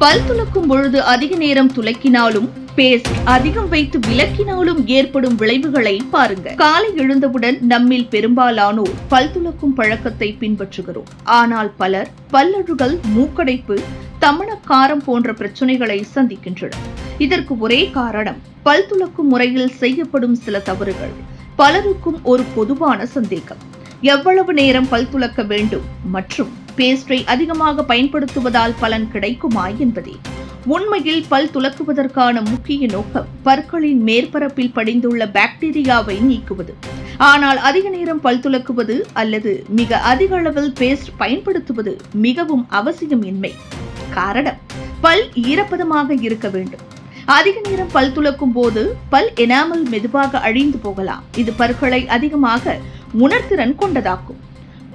பல் துலக்கும் பொழுது அதிக நேரம் துலக்கினாலும் பேஸ்ட் அதிகம் வைத்து விலக்கினாலும் ஏற்படும் விளைவுகளை பாருங்க. காலை எழுந்தவுடன் நம்மில் பெரும்பாலானோர் பல் துலக்கும் பழக்கத்தை பின்பற்றுகிறோம். ஆனால் பலர் பல்லழுகல் மூக்கடைப்பு தமணக்காரம் போன்ற பிரச்சனைகளை சந்திக்கின்றனர். இதற்கு ஒரே காரணம் பல் துலக்கும் முறையில் செய்யப்படும் சில தவறுகள். பலருக்கும் ஒரு பொதுவான சந்தேகம். எவ்வளவு நேரம் பல் துலக்க வேண்டும்? மற்றும் பேஸ்டை அதிகமாக பயன்படுத்துவதால் பலன் கிடைக்குமா என்பதே. உண்மையில் பல் துலக்குவதற்கான முக்கிய நோக்கம் பற்களின் மேற்பரப்பில் படிந்துள்ள பாக்டீரியாவை நீக்குவது. ஆனால் அதிக நேரம் பல் துலக்குவது அல்லது மிக அதிக அளவில் பேஸ்ட் பயன்படுத்துவது மிகவும் அவசியம் இன்மை காரணம் பல் ஈரப்பதமாக இருக்க வேண்டும். அதிக நேரம் பல் துலக்கும் போது பல் எனாமல் மெதுவாக அழிந்து போகலாம். இது பற்களை அதிகமாக உணர்திறன் கொண்டதாக்கும்.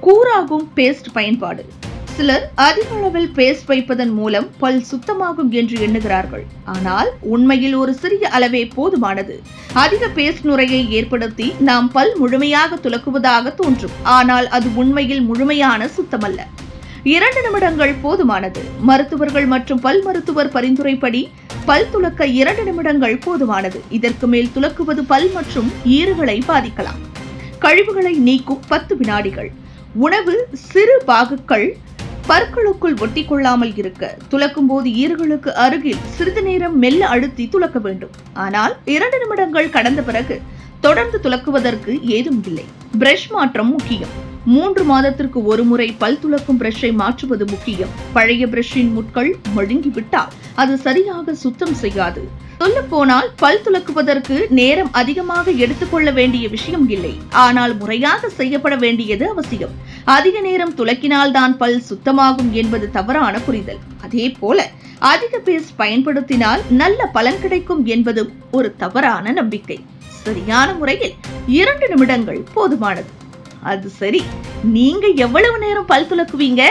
கூறாகும் பேஸ்ட் பயன்பாடு. சிலர் அதிக அளவில் பேஸ்ட் வைப்பதன் மூலம் பல் சுத்தமாகும் என்று எண்ணுகிறார்கள். ஆனால் உண்மையில் ஒரு சிறிய அளவே போதுமானது. அதிக பேஸ்ட் நுரையை ஏற்படுத்தி நாம் பல் முழுமையாக துலக்குவதாக தோன்றும். ஆனால் அது உண்மையில் முழுமையான சுத்தமல்ல. இரண்டு நிமிடங்கள் போதுமானது. மருத்துவர்கள் மற்றும் பல் மருத்துவர் பரிந்துரைப்படி பல் துலக்க இரண்டு நிமிடங்கள் போதுமானது. இதற்கு மேல் துலக்குவது பல் மற்றும் ஈறுகளை பாதிக்கலாம். கழிவுகளை நீக்கும் பத்து வினாடிகள். உணவு சிறு பாகுக்கள் பற்களுக்குள் ஒட்டி கொள்ளாமல் இருக்க. துலக்கும் போது ஈறுகளுக்கு அருகில் சிறிது நேரம் மெல்ல அழுத்தி துலக்க வேண்டும். ஆனால் இரண்டு நிமிடங்கள் கடந்த பிறகு தொடர்ந்து துலக்குவதற்கு ஏதும் இல்லை. பிரஷ் மாற்றம் முக்கியம். மூன்று மாதத்திற்கு ஒரு முறை பல் துலக்கும் பிரஷை மாற்றுவது முக்கியம். பழைய பிரஷின் முட்கள் மழுங்கிவிட்டால் அது சரியாக சுத்தம் செய்யாது. சொல்ல போனால் பல் துலக்குவதற்கு நேரம் அதிகமாக எடுத்துக்கொள்ள வேண்டிய விஷயம் இல்லை. ஆனால் முறையாக செய்யப்பட வேண்டியது அவசியம். அதிக நேரம் துலக்கினால்தான் பல் சுத்தமாகும் என்பது தவறான புரிதல். அதே போல அதிக பேஸ்ட் பயன்படுத்தினால் நல்ல பலன் கிடைக்கும் என்பதும் ஒரு தவறான நம்பிக்கை. சரியான முறையில் இரண்டு நிமிடங்கள் போதுமானது. அது சரி. நீங்க எவ்வளவு நேரம் பல் துலக்குவீங்க?